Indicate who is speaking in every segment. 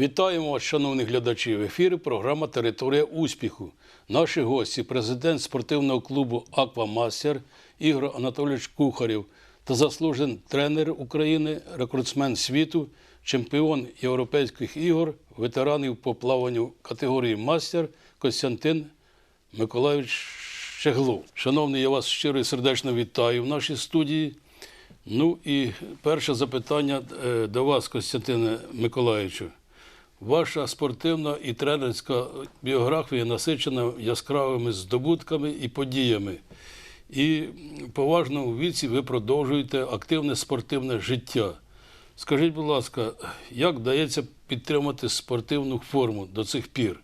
Speaker 1: Вітаємо вас, шановні глядачі. В ефірі програма Територія успіху. Наші гості, президент спортивного клубу Аквамастер Ігор Анатолійович Кухарєв та заслужений тренер України, рекордсмен світу, чемпіон європейських ігор, ветеранів по плаванню категорії мастер Костянтин Миколаївич Щеглов. Шановний, я вас щиро і сердечно вітаю в нашій студії. Ну і перше запитання е, до вас, Костянтине Миколаївичу. Ваша спортивна і тренерська біографія насичена яскравими здобутками і подіями. І в поважному віці ви продовжуєте активне спортивне життя. Скажіть, будь ласка, як вдається підтримати спортивну форму до цих пір?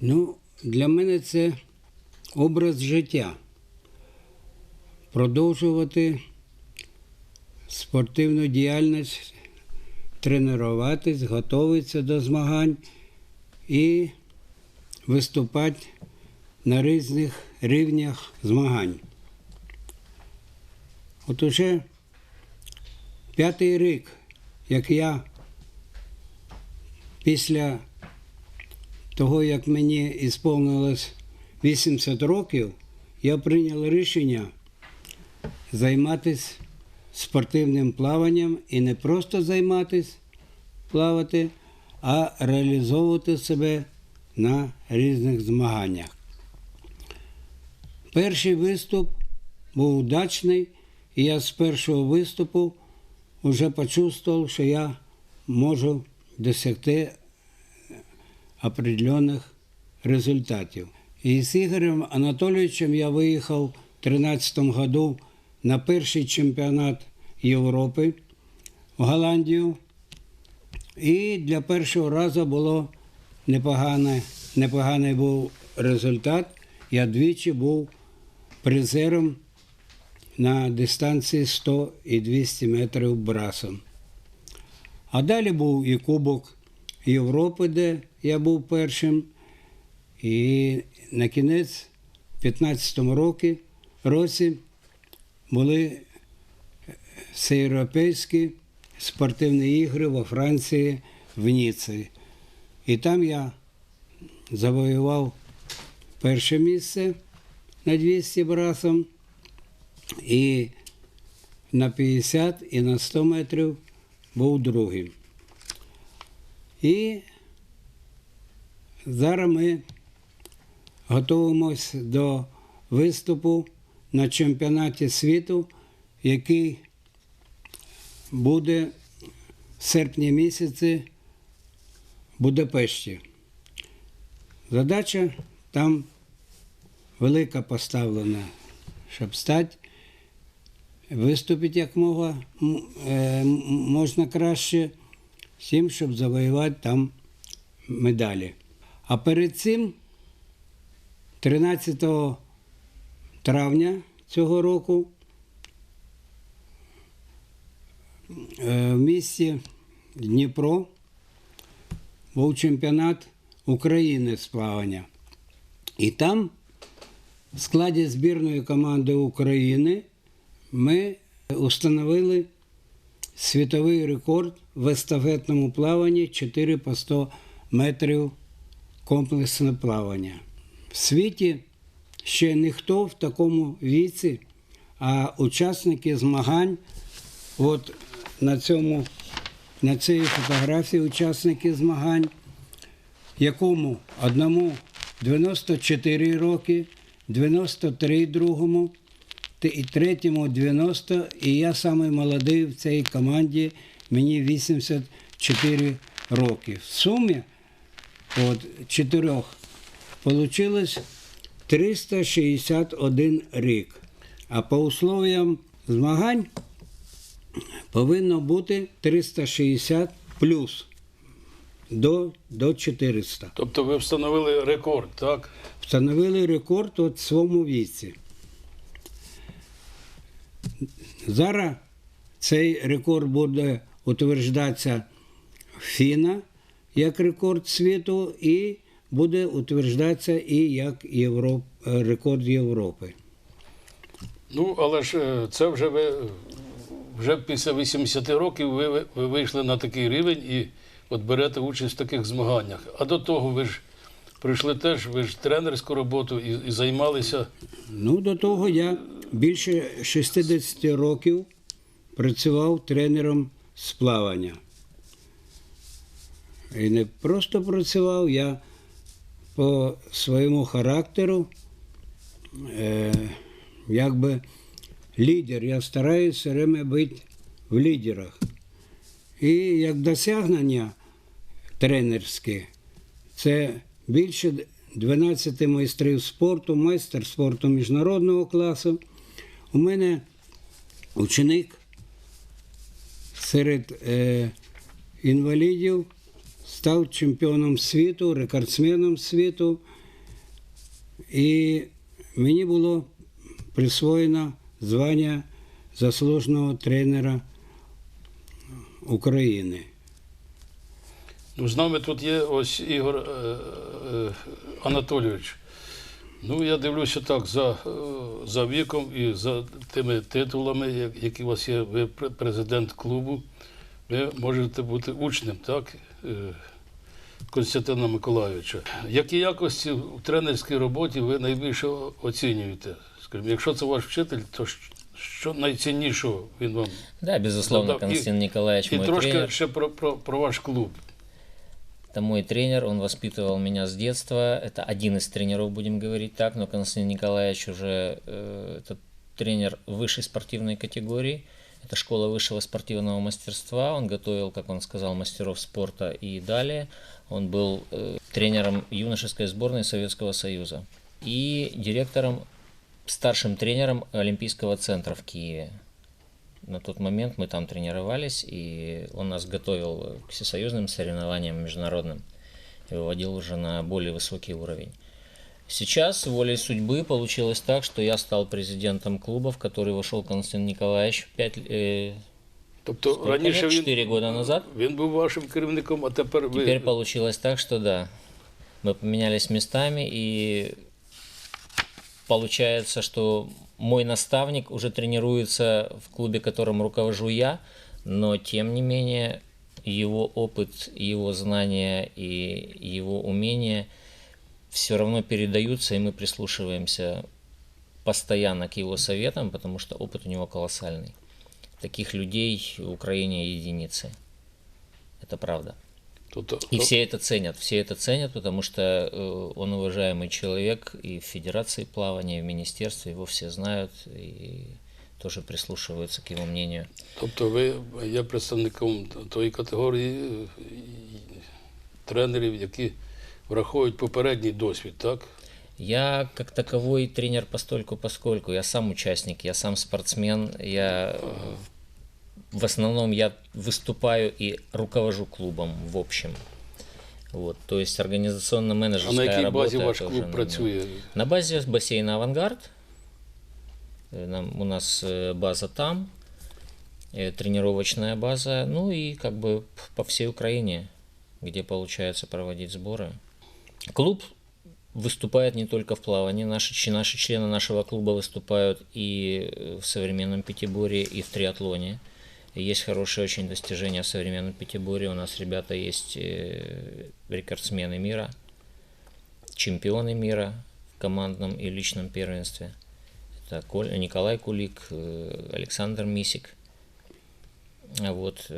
Speaker 2: Ну, для мене це образ життя. Продовжувати спортивну діяльність, тренуватись, готуватися до змагань і виступати на різних рівнях змагань. От уже п'ятий рік, як я після того, як мені ісповнилось 80 років, я прийняв рішення займатися спортивним плаванням і не просто займатися плавати, а реалізовувати себе на різних змаганнях. Перший виступ був удачний, і я з першого виступу вже почувствував, що я можу досягти определенных результатів. І з Ігорем Анатолійовичем я виїхав в 2013 году на перший чемпіонат Європи в Голландію. І для першого разу було непогане, непоганий був результат. Я двічі був призером на дистанції 100 і 200 метрів брасом. А далі був і Кубок Європи, де я був першим. І на кінець, в 15-му році, році були всеєвропейські спортивні ігри во Франції в Ніці. І там я завоював перше місце на 200 брасом, і на 50 і на 100 метрів був другим. І зараз ми готуємося до виступу на чемпіонаті світу, який буде в серпні місяці в Будапешті. Задача там велика поставлена, щоб стати, виступити як мога, е, можна краще тим, щоб завоювати там медалі. А перед цим, 13 травня цього року, е, в місті Дніпро був чемпіонат України з плавання. І там, в складі збірної команди України, ми установили світовий рекорд в естафетному плаванні 4 по 100 метрів комплексне плавання. В світі ще ніхто в такому віці, а учасники змагань, от на цьому, на цій фотографії учасники змагань, якому одному 94 роки, 93 другому, і третьому 90, і я самий в цій команді, мені 84 роки. В сумі от чотирьох получилось 361 рік. А по условіям змагань повинно бути 360 плюс до, до 400.
Speaker 1: Тобто ви встановили рекорд, так?
Speaker 2: Встановили рекорд от в своєму віці. Зараз цей рекорд буде утверджуватися Фіна як рекорд світу і буде утверджуватися і як Європ... рекорд Європи.
Speaker 1: Ну, але ж е, це вже ви вже після 80 років ви, ви- ви вийшли на такий рівень і от берете участь в таких змаганнях. А до того ви ж прийшли теж, ви ж тренерську роботу і, і займалися.
Speaker 2: Ну, до того я більше 60 років працював тренером з плавання. І не просто працював, я по своєму характеру, е, якби лідер. Я стараюся время бути в лідерах. І як досягнення тренерське, це більше 12 майстрів спорту, майстер спорту міжнародного класу. У мене ученик серед е, інвалідів став чемпіоном світу, рекордсменом світу. І мені було присвоєно звання заслуженого тренера України.
Speaker 1: Ну, з нами тут є ось Ігор е, е, Анатолійович. Ну, я дивлюся так, за, е, за віком і за тими титулами, які у вас є, ви президент клубу, ви можете бути учнем, так? е, Константина Миколайовича. Які якості в тренерській роботі ви найбільше оцінюєте? Скажімо, якщо це ваш вчитель, то щ- що найціннішого він вам?
Speaker 3: Да, безусловно,
Speaker 1: Ну, да, и-
Speaker 3: Константин Николаевич
Speaker 1: І
Speaker 3: мой
Speaker 1: трошки
Speaker 3: тренер.
Speaker 1: ще про, про, про ваш клуб.
Speaker 3: Это мой тренер, он воспитывал меня с детства. Это один из тренеров, будем говорить так, но Константин Николаевич уже э, это тренер высшей спортивной категории. Это школа высшего спортивного мастерства. Он готовил, как он сказал, мастеров спорта и далее. Он был э, тренером юношеской сборной Советского Союза и директором, старшим тренером Олимпийского центра в Киеве. На тот момент мы там тренировались, и он нас готовил к всесоюзным соревнованиям международным и выводил уже на более высокий уровень. Сейчас волей судьбы получилось так, что я стал президентом клуба, в который вошел Константин Николаевич 5, э,
Speaker 1: Тобто
Speaker 3: сколько
Speaker 1: раніше
Speaker 3: лет?
Speaker 1: він,
Speaker 3: 4 года назад.
Speaker 1: він був вашим керівником, а тепер ви.
Speaker 3: Теперь получилось так, что да, мы поменялись местами, и получается, что мой наставник уже тренируется в клубе, которым руковожу я, но тем не менее его опыт, его знания и его умения все равно передаются, и мы прислушиваемся постоянно к его советам, потому что опыт у него колоссальный. Таких людей в Украине единицы. Это правда.
Speaker 1: Тобто,
Speaker 3: И все это ценят, все это ценят, потому что э, он уважаемый человек и в Федерации плавания, и в Министерстве, его все знают и тоже прислушиваются к его мнению.
Speaker 1: тобто ви є представником тої категорії е, і тренерів, які враховують попередній досвід, так?
Speaker 3: Я как таковой тренер постольку поскольку, я сам участник, я сам спортсмен, я э, в основном я выступаю и руковожу клубом в общем. Вот, то есть
Speaker 1: А
Speaker 3: организационно-менеджерская
Speaker 1: на якій
Speaker 3: работа.
Speaker 1: базі ваш
Speaker 3: это уже
Speaker 1: клуб
Speaker 3: на мне.
Speaker 1: працює?
Speaker 3: На базе бассейна «Авангард». Э, Нам, у нас э, база там, э, тренировочная база, ну и как бы п- по всей Украине, где получается проводить сборы. Клуб выступает не только в плавании, наши, наши члены нашего клуба выступают и э, в современном пятиборье, и в триатлоне. Есть хорошие очень достижения в современном пятиборье. У нас ребята есть э, рекордсмены мира, чемпионы мира в командном и личном первенстве. Это Николай Кулик, э, Александр Мисик. Вот.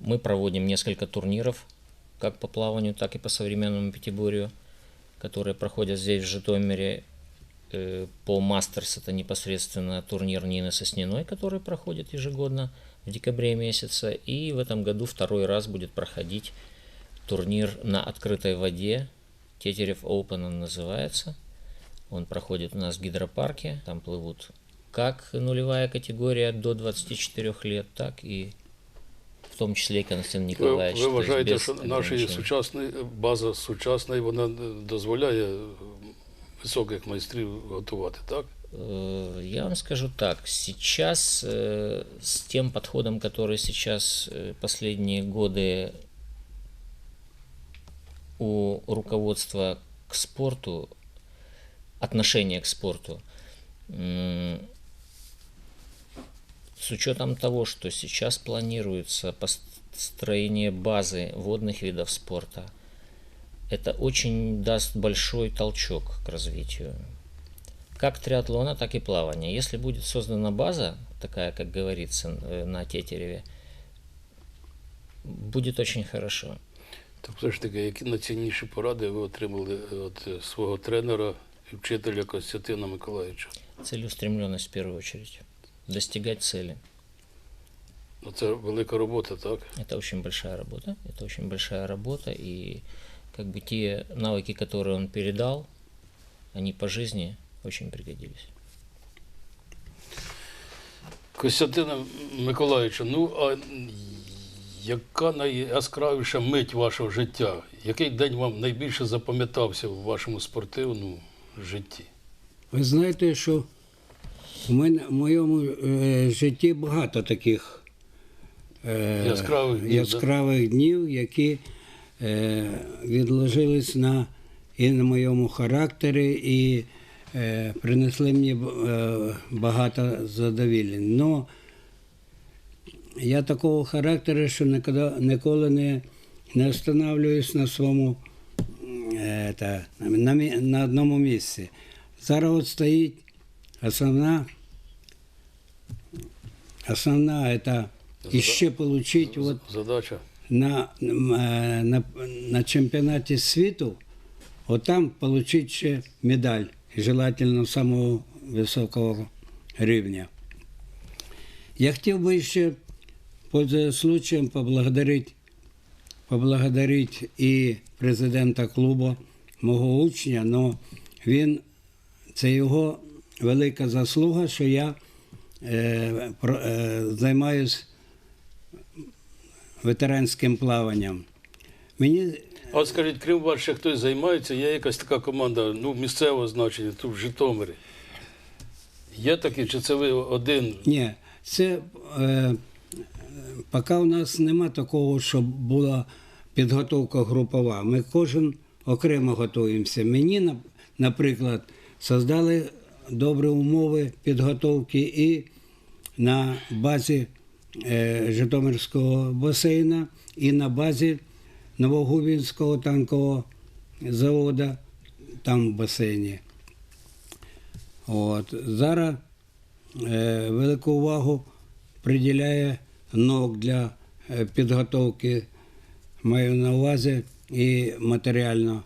Speaker 3: Мы проводим несколько турниров, как по плаванию, так и по современному пятиборью, которые проходят здесь, в Житомире. Э, По Мастерс это непосредственно турнир Нины Сосниной, который проходит ежегодно в декабре месяце. И в этом году второй раз будет проходить турнир на открытой воде. Тетерев Open он называется. Он проходит у нас в гидропарке. Там плывут как нулевая категория до 24 лет, так и в том числе и Константин
Speaker 1: Ви,
Speaker 3: Николаевич.
Speaker 1: ви
Speaker 3: то есть
Speaker 1: вважаєте,
Speaker 3: без
Speaker 1: що наша
Speaker 3: ограничений.
Speaker 1: сучасна база сучасна, і вона дозволяє е, високих майстрів готувати, так?
Speaker 3: Э, Я вам скажу так, сейчас э, с тем подходом, который сейчас э, последние годы у руководства к спорту, отношение к спорту, м, с учетом того, что сейчас планируется построение базы водных видов спорта, это очень даст большой толчок к развитию. Как триатлона, так и плавания. Если будет создана база, такая, как говорится, э, на Тетереве, будет очень хорошо.
Speaker 1: То все ж таки, які найцінніші поради ви отримали від е, свого тренера і вчителя Костянтина Миколаївича?
Speaker 3: Целеустремленность в первую очередь. Достигать цели.
Speaker 1: Ну, це велика робота, так?
Speaker 3: Это очень большая работа. Это очень большая работа. И как бы те навыки, которые он передал, они по жизни очень пригодились.
Speaker 1: Костянтина Миколаївича, ну а яка найяскравіша мить вашого життя? Який день вам найбільше запам'ятався в вашому спортивному житті?
Speaker 2: Ви знаєте, що у мене в моєму е, житті багато таких е,
Speaker 1: Яскравих днів,
Speaker 2: яскравих днів, які е, відложились на, і на моєму характері, і е, принесли мені е, багато задовілля. Но я такого характеру, що ніколи, ніколи не, не останавливаюсь на своєму е, та, на, на одному місці. Зараз от стоїть основна, основна это ще получить вот
Speaker 1: Задача.
Speaker 2: на, е, на, на чемпіонаті світу, от там получить ще медаль, желательно самого високого рівня. Я хотів би ще, пользуясь случаем, поблагодарить, поблагодарить і президента клубу, мого учня, но він, це його велика заслуга, що я е, про, е, займаюсь ветеранським плаванням. Мені
Speaker 1: А от скажіть, крім вас, ще хтось займається, є якась така команда, ну, місцевого значення, тут в Житомирі. Є такі, чи це ви один?
Speaker 2: ні, це е, поки у нас нема такого, щоб була підготовка групова. Ми кожен окремо готуємося. Мені, наприклад, создали добрі умови підготовки і на базі е, Житомирського басейна, і на базі Новогубінського танкового заводу, там в басейні. От. Зараз е, велику увагу приділяє НОК для е, підготовки, маю на увазі і матеріальну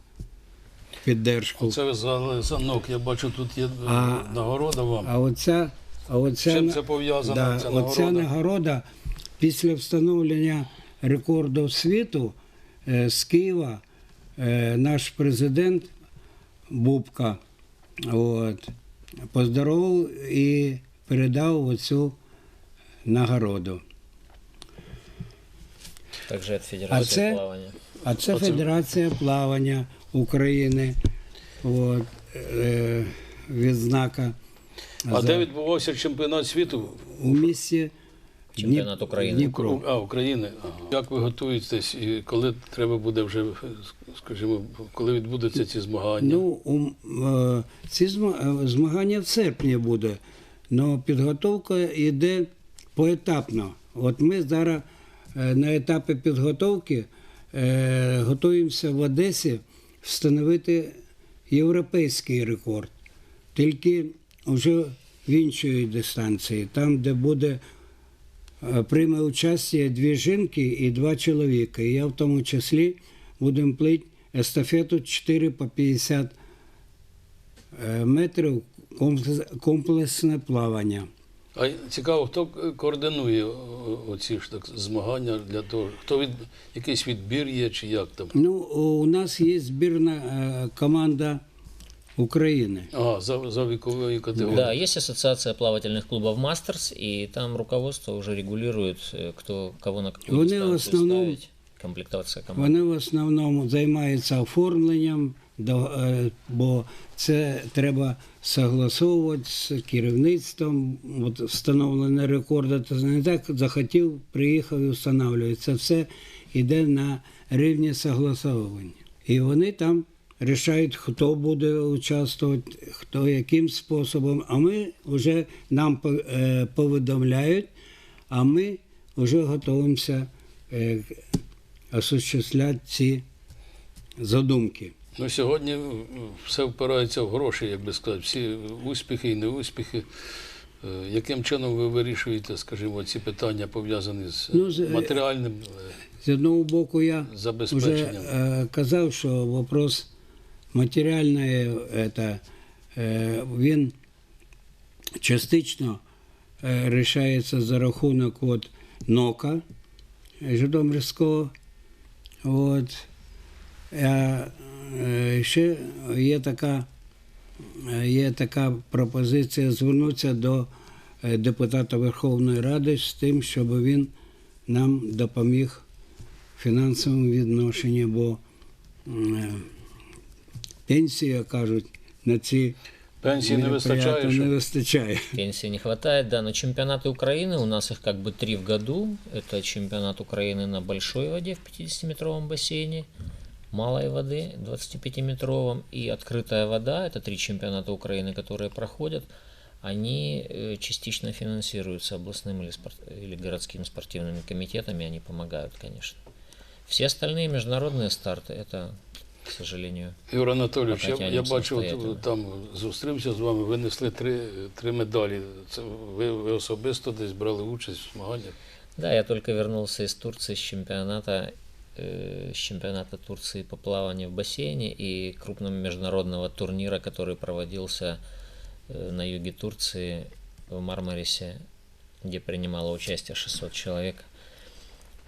Speaker 2: піддержку.
Speaker 1: Це ви за занок. Я бачу, тут є е,
Speaker 2: А-
Speaker 1: нагорода вам.
Speaker 2: А оця, а оця,
Speaker 1: Чим це пов'язано,
Speaker 2: Да,
Speaker 1: ця
Speaker 2: оця
Speaker 1: нагорода?
Speaker 2: нагорода після встановлення рекорду світу е, з Києва е, наш президент Бубка от, поздоровав і передав оцю нагороду.
Speaker 3: Также от Федерации
Speaker 2: це-
Speaker 3: плавания.
Speaker 2: А це Федерація плавання України. От, е, відзнака.
Speaker 1: А
Speaker 2: за-
Speaker 1: де відбувався чемпіонат світу?
Speaker 2: у місті
Speaker 3: Чемпіонат України.
Speaker 2: Дніпро.
Speaker 1: А, України. Ага. Як ви готуєтесь і коли треба буде вже, скажімо, коли відбудуться ці змагання?
Speaker 2: Ну, у, е, ці е, змагання в серпні буде, але підготовка йде поетапно. От ми зараз е, на етапі підготовки е, готуємося в Одесі встановити європейський рекорд, тільки вже в іншій дистанції, там, де буде е, прийме участь дві жінки і два чоловіка. І я в тому числі будемо плити естафету 4 по 50 е, метрів комплексне плавання.
Speaker 1: А цікаво, хто координує оці ж так змагання для того, хто від якийсь відбір є чи як там?
Speaker 2: Ну, у нас є збірна е, команда України.
Speaker 1: Ага, за, за віковою категорією.
Speaker 3: Да, есть ассоциация плавательных клубов Мастерс, и там руководство уже регулирует, э, кто кого на какую
Speaker 2: Вони в основному-
Speaker 3: ставить. Комплектация команд.
Speaker 2: Вони в основному займаються оформленням, бо це треба согласовувати з керівництвом. От встановлення рекорду, це не так захотів, приїхав і встановлює. Це все йде на рівні согласовування. І вони там рішають, хто буде участвувати, хто яким способом. А ми вже нам е, повідомляють, а ми вже готуємося е, осуществляти ці задумки.
Speaker 1: Ну, сьогодні е, все впирається в гроші, як би сказати, всі успіхи і неуспіхи. Е, Яким чином ви вирішуєте, скажімо, ці питання пов'язані з
Speaker 2: Ну, з-
Speaker 1: матеріальним е,
Speaker 2: З одного боку, я вже е, казав, що вопрос матеріальний, е, він частично е, рішається за рахунок от, НОКа е, Житомирського. От. Е, ще є така, е, є така пропозиція звернутися до е, депутата Верховної Ради з тим, щоб він нам допоміг в фінансовому відношенні, бо м, е, пенсія, кажуть, на ці
Speaker 1: Пенсії не
Speaker 2: мероприятия
Speaker 1: вистачає,
Speaker 2: не
Speaker 1: щоб
Speaker 2: вистачає.
Speaker 3: Пенсии не хватает, да, но чемпионаты Украины, у нас их как бы три в году. Это чемпионат Украины на большой воде в 50-метровом бассейне, малой воды 25-метровом и открытая вода. Это три чемпионата Украины, которые проходят. Они э, частично финансируются областным или, спорт- или городскими спортивными комитетами, они помогают, конечно. Все остальные международные старты, это, к сожалению,
Speaker 1: Ігор Анатолійович, я, я
Speaker 3: Потягнемо
Speaker 1: бачив, от,
Speaker 3: самостоятельно.
Speaker 1: там зустрівся з вами, ви несли три, три медалі. Це ви, ви особисто десь брали участь в змаганнях.
Speaker 3: Да, я только вернулся из Турции с чемпионата, э, с чемпионата Турции по плаванию в бассейне и крупного международного турнира, который проводился э, на юге Турции в Мармарисе, где принимало участие 600 человек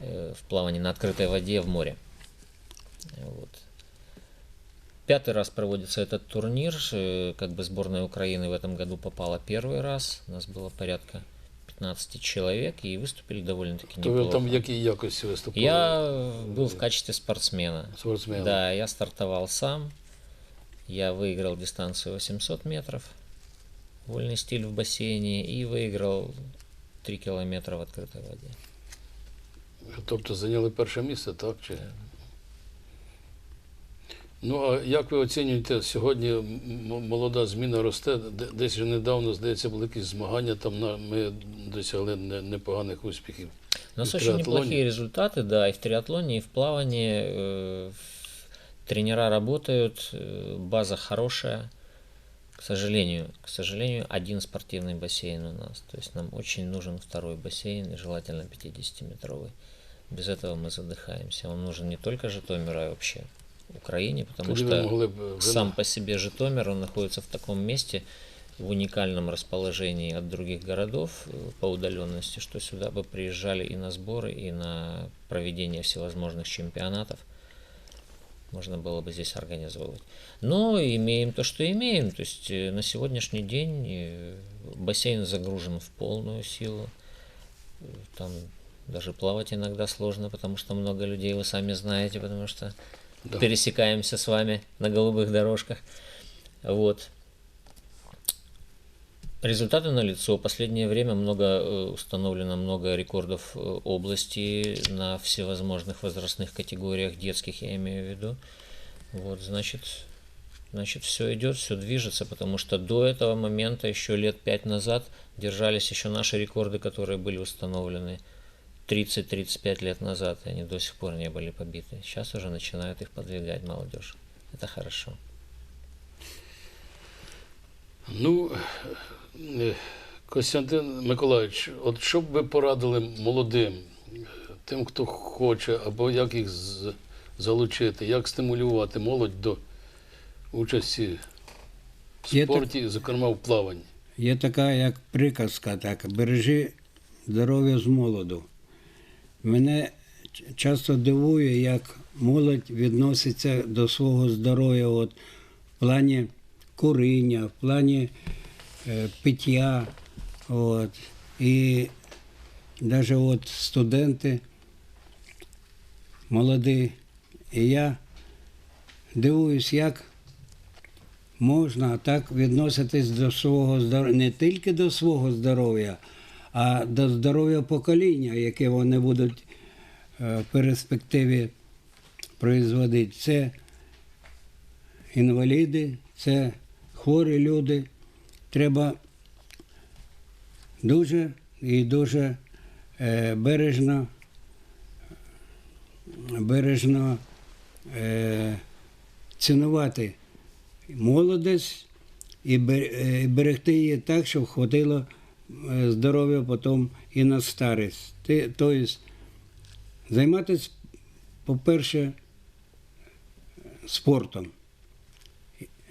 Speaker 3: э, в плавании на открытой воде в море. Вот. Пятый раз проводится этот турнир. э, Как бы сборная Украины в этом году попала первый раз. У нас было порядка 15 человек и выступили довольно-таки
Speaker 1: То ви
Speaker 3: неплохо.
Speaker 1: там в якій якості виступали?
Speaker 3: Я э, был в качестве спортсмена.
Speaker 1: Спортсмен.
Speaker 3: Да, я стартовал сам. Я выиграл дистанцию 800 метров, вольный стиль в бассейне и выиграл 3 километра в открытой воде.
Speaker 1: Тобто зайняли перше місце, так? Чи? Ну, а як ви оцінюєте, сьогодні м- м- молода зміна росте, Де- десь вже недавно, здається, були якісь змагання, там на- ми досягли не- непоганих успіхів.
Speaker 3: У нас
Speaker 1: И в
Speaker 3: очень
Speaker 1: триатлоне?
Speaker 3: неплохие результаты, да, и в триатлоне, и в плавании. э, Тренера работают, э, база хорошая. К сожалению, к сожалению, один спортивный бассейн у нас. То есть нам очень нужен второй бассейн, и желательно 50-метровый. Без этого мы задыхаемся. Он нужен не только Житомиру, а вообще Украине, потому
Speaker 1: ви
Speaker 3: что
Speaker 1: могли б е, ви-
Speaker 3: сам по себе Житомир, он находится в таком месте, в уникальном расположении от других городов э, по удаленности, что сюда бы приезжали и на сборы, и на проведение всевозможных чемпионатов. Можно было бы здесь организовывать. Но имеем то, что имеем. То есть э, на сегодняшний день э, бассейн загружен в полную силу. Там даже плавать иногда сложно, потому что много людей, вы сами знаете, потому что
Speaker 1: Да.
Speaker 3: пересекаемся с вами на голубых дорожках. Вот. Результаты налицо. Последнее время много э, установлено много рекордов э, области на всевозможных возрастных категориях, детских я имею в виду. Вот, значит, значит, все идет, все движется, потому что до этого момента, еще лет пять назад, держались еще наши рекорды, которые были установлены 30-35 лет назад, и они до сих пор не были побиты. Сейчас уже начинают их подвигать молодежь. Это хорошо.
Speaker 1: Ну, е, Костянтин Миколаївич, от що б ви порадили молодим, е, тим, хто хоче, або як їх з- залучити, як стимулювати молодь до участі в
Speaker 2: Є так-
Speaker 1: спорті, зокрема в плаванні?
Speaker 2: Є така як приказка, так, бережи здоров'я з молоду. Мене часто дивує, як молодь відноситься до свого здоров'я от, в плані куріння, в плані е, пиття. От. І навіть от студенти молоді. І я дивуюсь, як можна так відноситись до свого здоров'я, не тільки до свого здоров'я, а до здоров'я покоління, яке вони будуть е, в перспективі производити. Це інваліди, це хворі люди. Треба дуже і дуже е, бережно, бережно е, цінувати молодість і бе- і берегти її так, щоб хватило здоров'я потім і на старість. Тобто займатися, по-перше, спортом.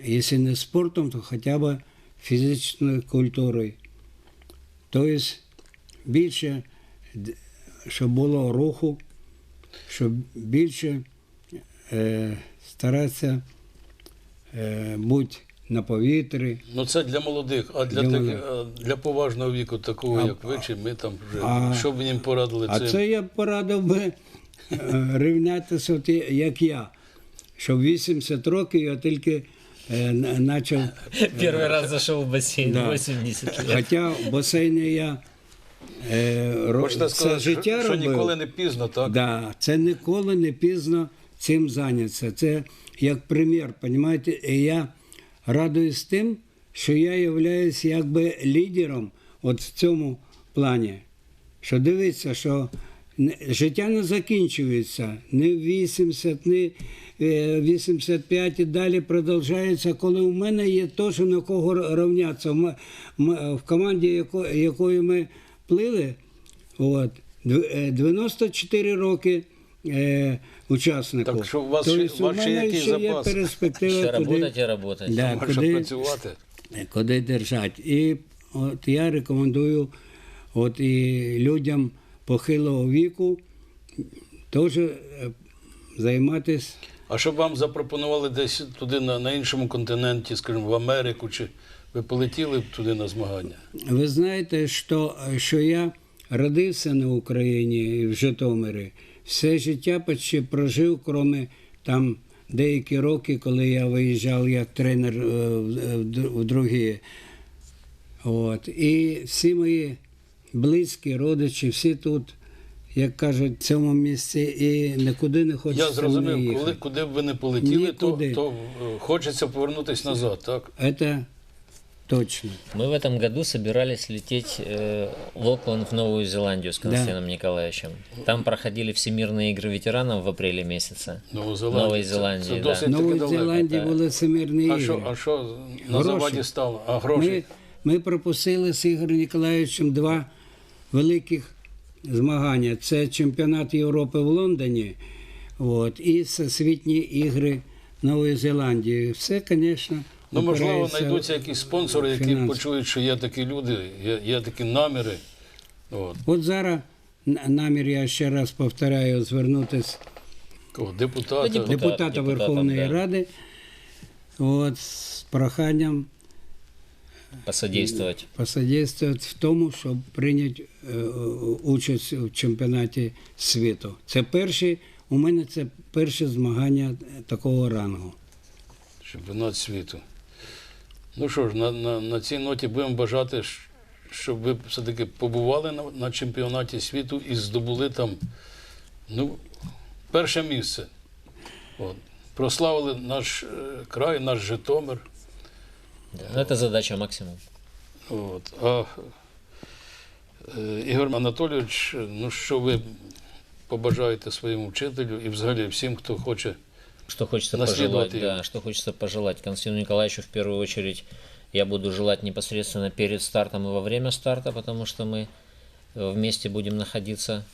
Speaker 2: Якщо не спортом, то хоча б фізичною культурою. Тобто більше, щоб було руху, щоб більше е, старатися е, бути на повітрі.
Speaker 1: Ну це для молодих, а для,
Speaker 2: Для
Speaker 1: таких,
Speaker 2: молодих.
Speaker 1: для поважного віку, такого
Speaker 2: А-
Speaker 1: як ви, чи ми там вже.
Speaker 2: а-
Speaker 1: що б їм порадили
Speaker 2: А
Speaker 1: цим?
Speaker 2: це я б порадив би е, рівнятися, от як я. Що 80 років я тільки е, почав.
Speaker 3: Первый раз зашел в бассейн,
Speaker 2: Да.
Speaker 3: 80 лет.
Speaker 2: Хоча в басейні я е, ро-
Speaker 1: Хочете
Speaker 2: це
Speaker 1: сказати,
Speaker 2: життя
Speaker 1: що, що ніколи не пізно, так?
Speaker 2: Да, це ніколи не пізно цим зайнятися. Це як примір, розумієте? І я радуюсь тим, що я являюсь якби лідером от в цьому плані. Що дивиться, що життя не закінчується ні 80, ні е, 85 і далі продовжується, коли у мене є теж на кого рівнятися. В команді, яко- якою ми плили, От. Е, 94 роки е, учаснику.
Speaker 1: Так що у вас
Speaker 2: Тобто
Speaker 1: ще- у вас ще який
Speaker 2: ще є
Speaker 1: запас?
Speaker 2: перспектива,
Speaker 3: Ще
Speaker 2: куди,
Speaker 3: работать и работать.
Speaker 2: да,
Speaker 1: Може
Speaker 2: куди,
Speaker 1: працювати.
Speaker 2: куди держати. І от я рекомендую от і людям похилого віку теж е, займатися.
Speaker 1: А щоб вам запропонували десь туди на, на іншому континенті, скажімо, в Америку, чи ви полетіли б туди на змагання?
Speaker 2: Ви знаєте, що, що я родився на Україні в Житомирі. Все життя почти прожив, крім там деякі роки, коли я виїжджав як тренер е, в- в другі. От. І всі мої близькі, родичі, всі тут, як кажуть, в цьому місці і нікуди не хочеться
Speaker 1: Я зрозумів, коли, куди б ви не полетіли, то,
Speaker 2: Нікуди.
Speaker 1: то е, хочеться повернутися назад, так?
Speaker 2: Це точно.
Speaker 3: Мы в этом году собирались лететь э, в Окленд, в Новую Зеландию с Константином Николаевичем. Там проходили всемирные игры ветеранов в апреле месяце.
Speaker 1: Нову Зеландію.
Speaker 3: Нової
Speaker 1: Це-
Speaker 3: Зеландії,
Speaker 1: Це,
Speaker 3: да.
Speaker 1: досить
Speaker 2: В
Speaker 1: таки
Speaker 2: Новій
Speaker 1: далеко.
Speaker 2: Зеландії
Speaker 3: так.
Speaker 2: були всемирні
Speaker 1: А
Speaker 2: ігри.
Speaker 1: що, а що на
Speaker 2: Гроші.
Speaker 1: заваді стало? А гроші?
Speaker 2: Ми, ми пропустили з Ігорем Ніколаєвичем два великих змагання. Це чемпіонат Європи в Лондоні от, і Всесвітні ігри Нової Зеландії. Все, звісно,
Speaker 1: Ну, можливо, знайдуться якісь спонсори, які
Speaker 2: фінанси.
Speaker 1: почують, що є такі люди, є, є такі наміри. От.
Speaker 2: От зараз намір, я ще раз повторяю, звернутися
Speaker 1: Кого? Депутата.
Speaker 3: Ну, депутат.
Speaker 2: депутата Верховної
Speaker 3: да.
Speaker 2: Ради от, з проханням
Speaker 3: Посодействовать.
Speaker 2: посодействувати в тому, щоб прийняти е, участь у чемпіонаті світу. Це перші, у мене це перше змагання такого рангу.
Speaker 1: Чемпіонат світу. Ну що ж, на, на, на цій ноті будемо бажати, щоб ви все-таки побували на, на чемпіонаті світу і здобули там ну, перше місце. От. Прославили наш е, край, наш Житомир.
Speaker 3: Да. Ну, это задача максимум.
Speaker 1: От. А е, Ігор Анатолійович, ну що ви побажаєте своєму вчителю і взагалі всім, хто хоче
Speaker 3: Что хочется пожелать, да, что хочется пожелать Константину Николаевичу в первую очередь. Я буду желать непосредственно перед стартом и во время старта, потому что мы э, вместе будем находиться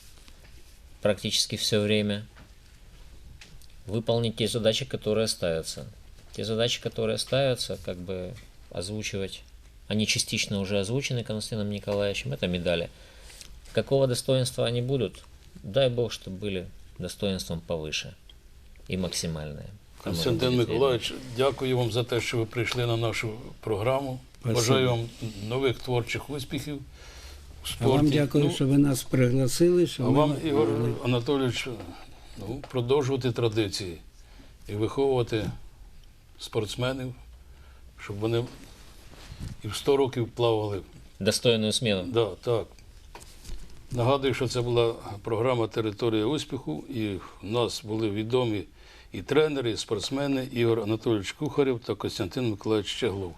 Speaker 3: практически все время. Выполнить те задачи, которые ставятся. Те задачи, которые ставятся, как бы озвучивать. Они частично уже озвучены Константином Николаевичем. Это медали. Какого достоинства они будут? Дай Бог, чтобы были достоинством повыше и максимальные. А
Speaker 1: Константин Миколаївич, дякую вам за те, що ви прийшли на нашу програму.
Speaker 2: Спасибо.
Speaker 1: Бажаю вам нових творчих успіхів у
Speaker 2: А вам дякую,
Speaker 1: Ну,
Speaker 2: що ви нас пригласили. Що
Speaker 1: а
Speaker 2: ми
Speaker 1: вам, Ігор Анатолійович, ну, продовжувати традиції і виховувати спортсменів, щоб вони і в 100 років плавали.
Speaker 3: Достойную смену.
Speaker 1: Да, так. Нагадую, що це була програма Територія успіху, і в нас були відомі і тренери, і спортсмени Ігор Анатолійович Кухарєв та Костянтин Миколаївич Щеглов.